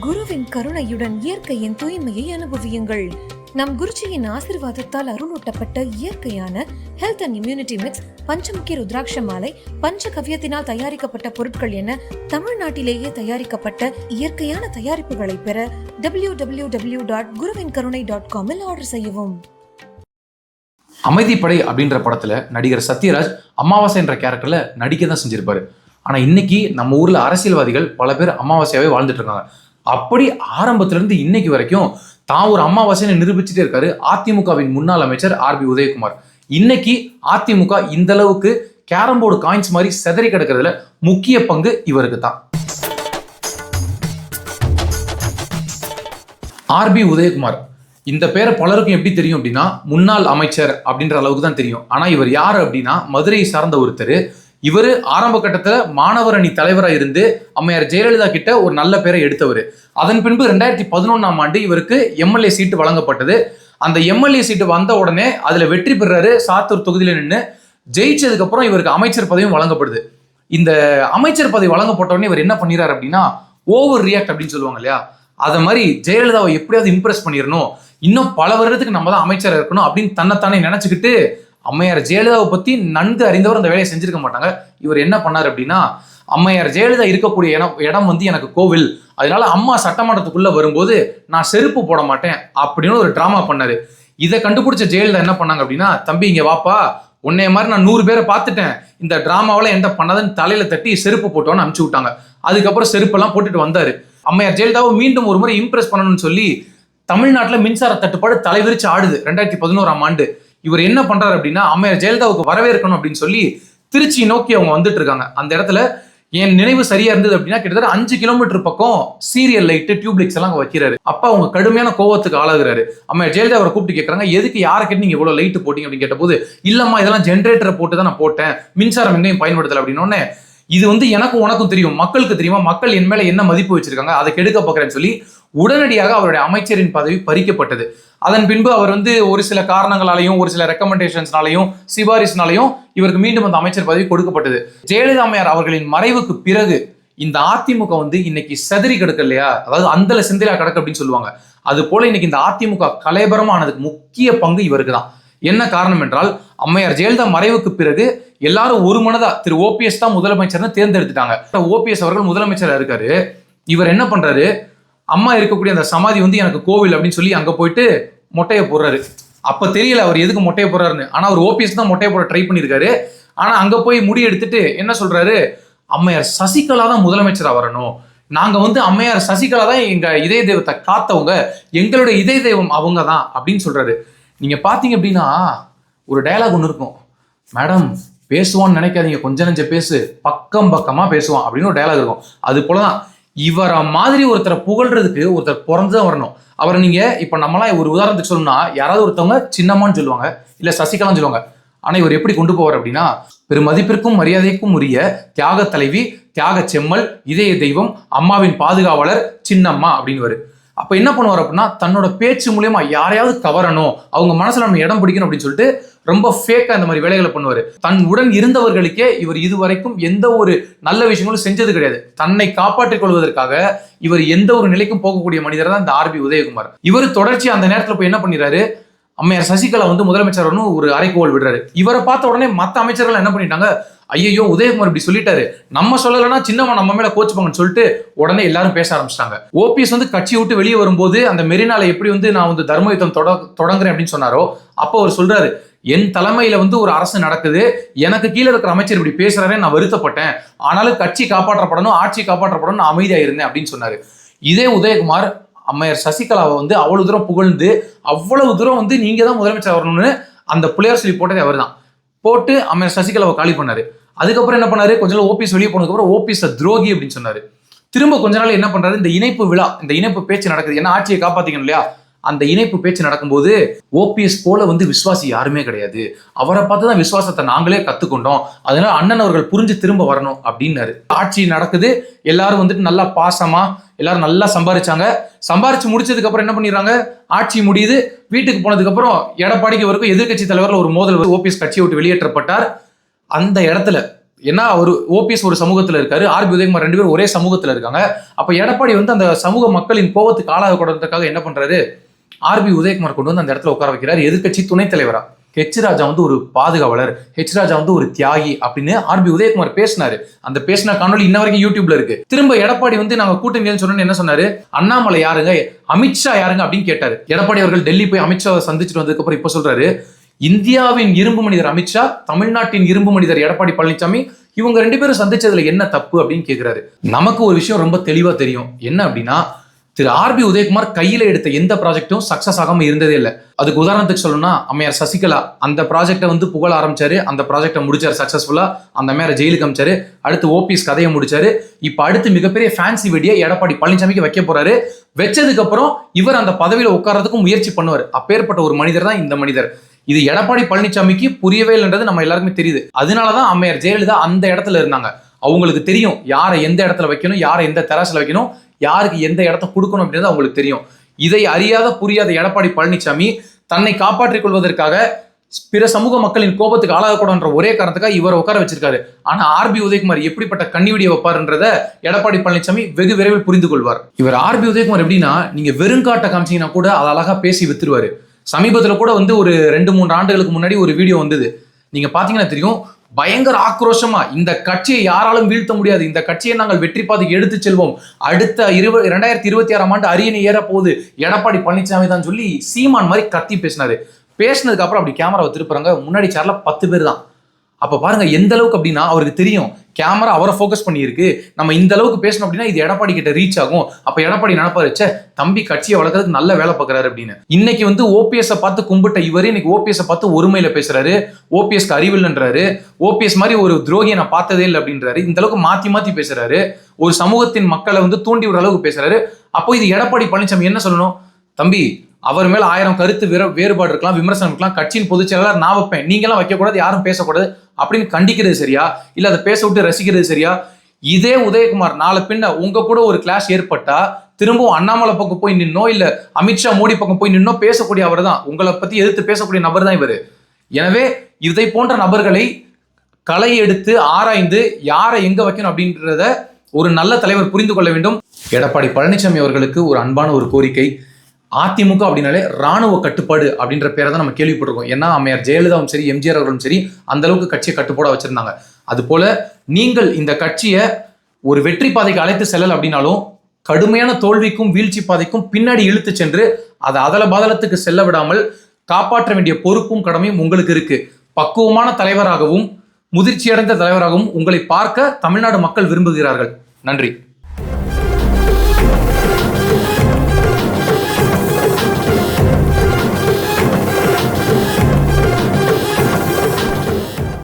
குருவின் கருணையுடன் இயற்கையின் தூய்மையை அனுபவியுங்கள். நம் குருஜியின் ஆசிர்வாதத்தால் அருளூட்டப்பட்ட இயற்கையான ஹெல்த் அண்ட் இம்யூனிட்டி மிக்ஸ் பஞ்சமுக்கி ருத்ராட்ச மாலை பஞ்ச கவ்யத்தினால் தயாரிக்கப்பட்ட பொருட்கள் என தமிழ்நாட்டிலேயே தயாரிக்கப்பட்ட இயற்கையான தயாரிப்புகளை பெற டபிள்யூ டபிள்யூ டபிள்யூ டாட் குருவின் கருணை டாட் காமில் ஆர்டர் செய்யவும். அமைதிப்படை அப்படின்ற படத்துல நடிகர் சத்யராஜ் அமாவாசை என்ற கேரக்டர்ல நடிக்க தான் செஞ்சிருப்பாரு. ஆனா இன்னைக்கு நம்ம ஊர்ல அரசியல்வாதிகள் பல பேர் அமாவாசையாவே வாழ்ந்துட்டு இருக்காங்க. அப்படி ஆரம்பத்துல இருந்து இன்னைக்கு வரைக்கும் தான் ஒரு அமாவாசைன்னு நிரூபிச்சுட்டே இருக்காரு அதிமுகவின் முன்னாள் அமைச்சர் ஆர் பி உதயகுமார். இன்னைக்கு அதிமுக இந்த அளவுக்கு கேரம் போர்டு காயின்ஸ் மாதிரி செதறி கிடக்கிறதுல முக்கிய பங்கு இவருக்கு தான். ஆர்பி உதயகுமார். இந்த பேரை பலருக்கும் எப்படி தெரியும் அப்படின்னா முன்னாள் அமைச்சர் அப்படின்ற அளவுக்கு தான் தெரியும். ஆனா இவர் யார் அப்படின்னா மதுரையை சார்ந்த ஒருத்தர் இவர் ஆரம்ப கட்டத்தில் மாணவர் அணி தலைவராக இருந்து அம்மையார் ஜெயலலிதா கிட்ட ஒரு நல்ல பேரை எடுத்தவர். அதன் பின்பு ரெண்டாயிரத்தி பதினொன்றாம் ஆண்டு இவருக்கு எம்எல்ஏ சீட்டு வழங்கப்பட்டது. அந்த எம்எல்ஏ சீட்டு வந்த உடனே அதில் வெற்றி பெறாரு சாத்தூர் தொகுதியில் நின்று ஜெயிச்சதுக்கப்புறம் இவருக்கு அமைச்சர் பதவியும் வழங்கப்படுது. இந்த அமைச்சர் பதவி வழங்கப்பட்ட உடனே இவர் என்ன பண்ணிறாரு அப்படின்னா ஓவர் ரியாக்ட் அப்படின்னு சொல்லுவாங்க இல்லையா? அதை மாதிரி ஜெயலலிதாவை எப்படியாவது இம்ப்ரெஸ் பண்ணிடணும் இன்னும் பல வருடத்துக்கு நம்ம தான் அமைச்சராக இருக்கணும் அப்படின்னு தன்னைத்தானே நினச்சிக்கிட்டு அம்மையார் ஜெயலலிதாவை பத்தி நன்கு அறிந்தவர் அந்த வேலையை செஞ்சிருக்க மாட்டாங்க. இவர் என்ன பண்ணார் அப்படின்னா அம்மையார் ஜெயலலிதா இருக்கக்கூடிய இடம் இடம் வந்து எனக்கு கோவில். அதனால அம்மா சட்டமன்றத்துக்குள்ள வரும்போது நான் செருப்பு போட மாட்டேன் அப்படின்னு ஒரு டிராமா பண்ணாரு. இதை கண்டுபிடிச்ச ஜெயலலிதா என்ன பண்ணாங்க அப்படின்னா தம்பி இங்க வாப்பா. உன்னைய மாதிரி நான் நூறு பேரை பார்த்துட்டேன். இந்த ட்ராமாவில் என்ன பண்ணாதுன்னு தலையில தட்டி செருப்பு போட்டோன்னு அனுப்பிச்சு விட்டாங்க. அதுக்கப்புறம் செருப்பெல்லாம் போட்டுட்டு வந்தாரு. அம்மையார் ஜெயலலிதாவை மீண்டும் ஒரு முறை இம்ப்ரெஸ் பண்ணணும்னு சொல்லி தமிழ்நாட்டில் மின்சார தட்டுப்பாடு தலைவிரிச்சு ஆடுது. ரெண்டாயிரத்தி பதினோராம் ஆண்டு. இவர் என்ன பண்றாரு அப்படின்னா அம்மையார் ஜெயலலிதாவுக்கு வரவேற்கணும் அப்படின்னு சொல்லி திருச்சி நோக்கி அவங்க வந்துட்டு இருக்காங்க. அந்த இடத்துல என் நினைவு சரியா இருந்தது அப்படின்னா கிட்டத்தட்ட அஞ்சு கிலோமீட்டர் பக்கம் சீரியல் லைட்டு டியூப்லைட்ஸ் எல்லாம் அங்கே வைக்கிறாரு. அப்ப அவங்க கடுமையான கோவத்துக்கு ஆளாகிறாரு. அம்மா ஜெயலலிதா அவரை கூப்பிட்டு கேட்கறாங்க எதுக்கு யாரை கேட்டு நீங்க இவ்வளவு லைட்டு போட்டீங்க? அப்படின்னு கேட்டபோது இல்லம்மா இதெல்லாம் ஜென்ரேட்டரை போட்டு தான் நான் போட்டேன். மின்சாரம் எங்கேயும் பயன்படுத்தல. அப்படின்னு இது வந்து எனக்கும் உனக்கும் தெரியும். மக்களுக்கு தெரியுமா? மக்கள் என் மேல என்ன மதிப்பு வச்சிருக்காங்க? அதை கெடுக்க பாக்குறேன்னு சொல்லி உடனடியாக அவருடைய அமைச்சரின் பதவி பறிக்கப்பட்டது. அதன் பின்பு அவர் வந்து ஒரு சில காரணங்களாலையும் ஒரு சில ரெக்கமெண்டேஷன்ஸ்னாலையும் சிபாரிசுனாலையும் இவருக்கு மீண்டும் அந்த அமைச்சர் பதவி கொடுக்கப்பட்டது. ஜெயலலிதா அம்மையார் அவர்களின் மறைவுக்கு பிறகு இந்த அதிமுக வந்து இன்னைக்கு செதறி கிடக்கு இல்லையா? அதாவது அந்தல சிந்திலா கிடக்கு அப்படின்னு சொல்லுவாங்க. அது போல இன்னைக்கு இந்த அதிமுக கலைபரமானதுக்கு முக்கிய பங்கு இவருக்கு தான். என்ன காரணம் என்றால் அம்மையார் ஜெயலலிதா மறைவுக்கு பிறகு எல்லாரும் ஒரு மனதா திரு ஓபிஎஸ் தான் முதலமைச்சர்னு தேர்ந்தெடுத்துட்டாங்க. ஓபிஎஸ் அவர்கள் முதலமைச்சராக இருக்காரு. இவர் என்ன பண்றாரு? அம்மா இருக்கக்கூடிய அந்த சமாதி வந்து எனக்கு கோவில் அப்படின்னு சொல்லி அங்கே போயிட்டு மொட்டையை போடுறாரு. அப்போ தெரியல அவர் எதுக்கு மொட்டையை போடுறாருன்னு. ஆனால் அவர் ஓபிஎஸ் தான் மொட்டையை போட ட்ரை பண்ணியிருக்காரு. ஆனால் அங்கே போய் முடி எடுத்துட்டு என்ன சொல்கிறாரு அம்மையார் சசிகலா தான் முதலமைச்சராக வரணும். நாங்கள் வந்து அம்மையார் சசிகலா தான் எங்கள் இதய தெய்வத்தை காத்தவங்க. எங்களுடைய இதய தெய்வம் அவங்க தான் அப்படின்னு சொல்கிறாரு நீங்கள் பார்த்தீங்க அப்படின்னா ஒரு டயலாக் ஒன்று இருக்கும். மேடம் பேசுவான்னு நினைக்காதீங்க. கொஞ்ச நெஞ்ச பேசு. பக்கம் பக்கமாக பேசுவான் அப்படின்னு ஒரு டயலாக் இருக்கும். அது போலதான். இவரை மாதிரி ஒருத்தரை புகழ்றதுக்கு ஒருத்தர் பிறந்துதான் வரணும். அவரை நீங்க இப்ப நம்மளாம் ஒரு உதாரணத்துக்கு சொல்லணும்னா யாராவது ஒருத்தவங்க சின்னம்மான்னு சொல்லுவாங்க இல்ல சசிகலான்னு சொல்லுவாங்க. ஆனா இவர் எப்படி கொண்டு போவார் அப்படின்னா பெருமதிப்பிற்கும் மரியாதைக்கும் உரிய தியாக தலைவி தியாக செம்மல் இதய தெய்வம் அம்மாவின் பாதுகாவலர் சின்னம்மா அப்படின்னு அப்போ என்ன பண்ணுவார் அப்படின்னா தன்னோட பேச்சு மூலியமா யாரையாவது கவரணும் அவங்க மனசில் நம்ம இடம் பிடிக்கணும் அப்படின்னு சொல்லிட்டு ரொம்ப ஃபேக்காக இந்த மாதிரி வேலைகளை பண்ணுவார். தன் உடன் இருந்தவர்களுக்கே இவர் இதுவரைக்கும் எந்த ஒரு நல்ல விஷயங்களும் செஞ்சது கிடையாது. தன்னை காப்பாற்றிக் கொள்வதற்காக இவர் எந்த ஒரு நிலைக்கும் போகக்கூடிய மனிதர் தான் இந்த ஆர்பி உதயகுமார். இவர் தொடர்ச்சி அந்த நேரத்தில் போய் என்ன பண்ணிடுறாரு? அம்மையார் சசிகலா வந்து முதலமைச்சர் ஒரு அரைக்கோவல் விடுறாரு. இவரை பார்த்த உடனே மற்ற அமைச்சர்கள் என்ன பண்ணிட்டாங்க? ஐயோ உதயகுமார் இப்படி சொல்லிட்டாரு. நம்ம சொல்லலைன்னா சின்னவன் நம்ம மேல கோச்சுப்பாங்கன்னு சொல்லிட்டு உடனே எல்லாரும் பேச ஆரம்பிச்சிட்டாங்க. ஓபிஎஸ் வந்து கட்சி விட்டு வெளியே வரும்போது அந்த மெரினால எப்படி வந்து நான் வந்து தர்ம யுத்தம் தொட தொடங்குறேன் அப்படின்னு சொன்னாரோ அப்போ அவர் சொல்றாரு என் தலைமையில வந்து ஒரு அரசு நடக்குது. எனக்கு கீழே இருக்கிற அமைச்சர் இப்படி பேசுறாரே நான் வருத்தப்பட்டேன். ஆனாலும் கட்சி காப்பாற்றப்படணும் ஆட்சி காப்பாற்றப்படணும் நான் அமைதியா இருந்தேன் அப்படின்னு சொன்னாரு. இதே உதயகுமார் அம்மையார் சசிகலாவை வந்து அவ்வளவு தூரம் புகழ்ந்து அவ்வளவு தூரம் வந்து நீங்க தான் முதலமைச்சர் வரணும்னு அந்த புள்ளையார் சொல்லி போட்டதே அவர் தான் போட்டு அம்மையார் சசிகலாவை காலி பண்ணாரு. அதுக்கப்புறம் என்ன பண்ணாரு? கொஞ்ச நாள் ஓபிஎஸ் வெளியே போனதுக்கப்புறம் ஓபிஎஸ் துரோகி அப்படின்னு சொன்னாரு. திரும்ப கொஞ்ச நாள் என்ன பண்றாரு? இந்த இணைப்பு விழா இந்த இணைப்பு பேச்சு நடக்குது. ஏன்னா ஆட்சியை காப்பாத்திக்கணும் இல்லையா? அந்த இணைப்பு பேச்சு நடக்கும்போது ஓபிஎஸ் போல வந்து விசுவாசி யாருமே கிடையாது. அவரை பார்த்து தான் விசுவாசத்தை நாங்களே கத்துக்கொண்டோம். அதனால அண்ணன் அவர்கள் புரிஞ்சு திரும்ப வரணும் அப்படின்னாரு. ஆட்சி நடக்குது. எல்லாரும் வந்துட்டு நல்லா பாசமா எல்லாரும் நல்லா சம்பாரிச்சாங்க. சம்பாரிச்சு முடிச்சதுக்கு அப்புறம் என்ன பண்ணிடுறாங்க? ஆட்சி முடியுது. வீட்டுக்கு போனதுக்கு அப்புறம் எடப்பாடிக்கு வரைக்கும் எதிர்க்கட்சி தலைவரில் ஒரு மோதல் ஓபிஎஸ் கட்சியை விட்டு வெளியேற்றப்பட்டார். அந்த இடத்துல ஏன்னா ஒரு ஓபிஎஸ் ஒரு சமூகத்தில் இருக்காரு ஆர்பி உதயகுமார் ரெண்டு பேரும் ஒரே சமூகத்தில் இருக்காங்க. அப்போ எடப்பாடி வந்து அந்த சமூக மக்களின் கோபத்துக்கு ஆளாகக்கூடாதுக்காக என்ன பண்றாரு? ஆர்பி உதயகுமார் கொண்டு வந்து அந்த இடத்துல உட்கார வைக்கிறார். எதிர்க்கட்சி துணைத் தலைவரா? ஹெச் ராஜா வந்து ஒரு பாதுகாவலர் ஹெச் ராஜா வந்து ஒரு தியாகி அப்படின்னு ஆர்பி உதயகுமார் பேசினாரு. அந்த பேசின காணொலி இன்ன வரைக்கும் யூடியூப்ல இருக்கு. திரும்ப எடப்பாடி வந்து நாங்க கூட்டணியில் சொன்னோன்னு என்ன சொன்னாரு? அண்ணாமலை யாருங்க? அமித்ஷா யாருங்க அப்படின்னு கேட்டாரு. எடப்பாடி அவர்கள் டெல்லி போய் அமித்ஷாவை சந்திச்சுட்டு வந்ததுக்கு அப்புறம் இப்ப சொல்றாரு இந்தியாவின் இரும்பு மனிதர் அமித்ஷா தமிழ்நாட்டின் இரும்பு மனிதர் எடப்பாடி பழனிசாமி இவங்க ரெண்டு பேரும் சந்திச்சதுல என்ன தப்பு அப்படின்னு கேக்குறாரு. நமக்கு ஒரு விஷயம் ரொம்ப தெளிவா தெரியும். என்ன அப்படின்னா திரு ஆர்பி உதயகுமார் கையில எடுத்த எந்த ப்ராஜெக்ட்டும் சக்சஸ் ஆகாம இருந்ததே இல்லை. அதுக்கு உதாரணத்துக்கு சொல்லணும்னா அம்மையார் சசிகலா அந்த ப்ராஜெக்டை வந்து புகழ ஆரம்பிச்சாரு. அந்த ப்ராஜெக்டை முடிச்சாரு சக்சஸ்ஃபுல்லா அந்த மேல ஜெயிலுக்கு அமிச்சாரு. அடுத்து ஓபிஎஸ் கதையை முடிச்சாரு. இப்ப அடுத்து மிகப்பெரிய ஃபேன்சி வெடியை எடப்பாடி பழனிசாமிக்கு வைக்க போறாரு. வச்சதுக்கு அப்புறம் இவர் அந்த பதவியில உட்கார்றதுக்கும் முயற்சி பண்ணுவார். அப்பேற்பட்ட ஒரு மனிதர் தான் இந்த மனிதர். இது எடப்பாடி பழனிசாமிக்கு புரியவே இல்லைன்றது நம்ம எல்லாருக்குமே தெரியுது. அதனாலதான் அம்மையார் ஜெயலலிதா அந்த இடத்துல இருந்தாங்க. அவங்களுக்கு தெரியும் யாரை எந்த இடத்துல வைக்கணும் யாரை எந்த தெராசில் வைக்கணும் யாருக்கு எந்த இடத்த கொடுக்கணும் அப்படின்றது அவங்களுக்கு தெரியும். இதை அறியாத புரியாத எடப்பாடி பழனிசாமி தன்னை காப்பாற்றிக் கொள்வதற்காக பிற சமூக மக்களின் கோபத்துக்கு ஆளாகக்கூடாதுன்ற ஒரே காரணத்துக்காக இவரை உட்கார வச்சிருக்காரு. ஆனா ஆர்பி உதயகுமார் எப்படிப்பட்ட கண்ணிவெடியை வைப்பாருன்றத எடப்பாடி பழனிசாமி வெகு விரைவில் புரிந்து கொள்வார் இவர் ஆர்பி உதயகுமார் எப்படின்னா நீங்க வெறுங்காட்ட காமிச்சீங்கன்னா கூட அதை அழகா பேசி வித்துருவாரு. சமீபத்தில் கூட வந்து ஒரு ரெண்டு மூன்று ஆண்டுகளுக்கு முன்னாடி ஒரு வீடியோ வந்தது. நீங்கள் பார்த்தீங்கன்னா தெரியும் பயங்கர ஆக்ரோஷமா இந்த கட்சியை யாராலும் வீழ்த்த முடியாது இந்த கட்சியை நாங்கள் வெற்றி பார்த்து எடுத்து செல்வோம். அடுத்த இருபது ரெண்டாயிரத்தி இருபத்தி ஆறாம் ஆண்டு அரியணை ஏற போகுது. எடப்பாடி பழனிசாமி தான் சொல்லி சீமான் மாதிரி கத்தி பேசினாரு. பேசினதுக்கு அப்புறம் அப்படி கேமராவை திருப்புறாங்க. முன்னாடி சேர்ல பத்து பேர் தான். அப்போ பாருங்க எந்த அளவுக்கு அப்படின்னா அவருக்கு தெரியும் கேமரா அவரை ஃபோக்கஸ் பண்ணியிருக்கு. நம்ம இந்த அளவுக்கு பேசணும் அப்படின்னா இது எடப்பாடி கிட்ட ரீச் ஆகும். அப்போ எடப்பாடி நினைப்பாரு சே தம்பி கட்சியை வளர்க்கறதுக்கு நல்ல வேலை பார்க்கறாரு அப்படின்னு. இன்னைக்கு வந்து ஓபிஎஸ் பார்த்து கும்பிட்ட இவரே இன்னைக்கு ஓபிஎஸ் பார்த்து ஒருமையில பேசுறாரு. ஓபிஎஸ்க்கு அறிவில்லைன்றாரு ஓபிஎஸ் மாதிரி ஒரு துரோகியை நான் பார்த்ததே இல்லை அப்படின்றாரு. இந்த அளவுக்கு மாத்தி மாத்தி பேசுறாரு. ஒரு சமூகத்தின் மக்களை வந்து தூண்டி விடுற அளவுக்கு பேசுறாரு. அப்போ இது எடப்பாடி பழனிசாமி என்ன சொல்லணும்? தம்பி அவர் மேல ஆயிரம் கருத்து வேறுபாடு இருக்கலாம் விமர்சனம் இருக்கலாம் கட்சியின் பொதுச் செயலாளர் நான் வைப்பேன். நீங்களாம் வைக்கக்கூடாது யாரும் பேசக்கூடாது அப்படின்னு கண்டிக்கிறது சரியா? இல்ல அதை பேச விட்டு ரசிக்கிறது சரியா? இதே உதயகுமார் நாளை பின்ன உங்க கூட ஒரு கிளாஸ் ஏற்பட்டா திரும்பவும் அண்ணாமலை பக்கம் போய் நின்னோ இல்ல அமித்ஷா மோடி பக்கம் போய் நின்னோ பேசக்கூடிய அவர் தான். உங்களை பத்தி எதிர்த்து பேசக்கூடிய நபர் தான் இவர். எனவே இதை போன்ற நபர்களை களை எடுத்து ஆராய்ந்து யாரை எங்க வைக்கணும் அப்படின்றத ஒரு நல்ல தலைவர் புரிந்து கொள்ள வேண்டும். எடப்பாடி பழனிசாமி அவர்களுக்கு ஒரு அன்பான ஒரு கோரிக்கை. அதிமுக அப்படின்னாலே ராணுவ கட்டுப்பாடு அப்படின்ற பேரை தான் நம்ம கேள்விப்பட்டிருக்கோம். ஏன்னா அம்மையார் ஜெயலலிதாவும் சரி எம்ஜிஆர் அவர்களும் சரி அந்த அளவுக்கு கட்சியை கட்டுப்பாட வச்சிருந்தாங்க. அது போல நீங்கள் இந்த கட்சியை ஒரு வெற்றி பாதைக்கு அழைத்து செல்லல் அப்படின்னாலும் கடுமையான தோல்விக்கும் வீழ்ச்சி பாதைக்கும் பின்னாடி இழுத்து சென்று அதை அதல பாதலத்துக்கு செல்ல விடாமல் காப்பாற்ற வேண்டிய பொறுப்பும் கடமையும் உங்களுக்கு இருக்கு. பக்குவமான தலைவராகவும் முதிர்ச்சியடைந்த தலைவராகவும் உங்களை பார்க்க தமிழ்நாடு மக்கள் விரும்புகிறார்கள். நன்றி.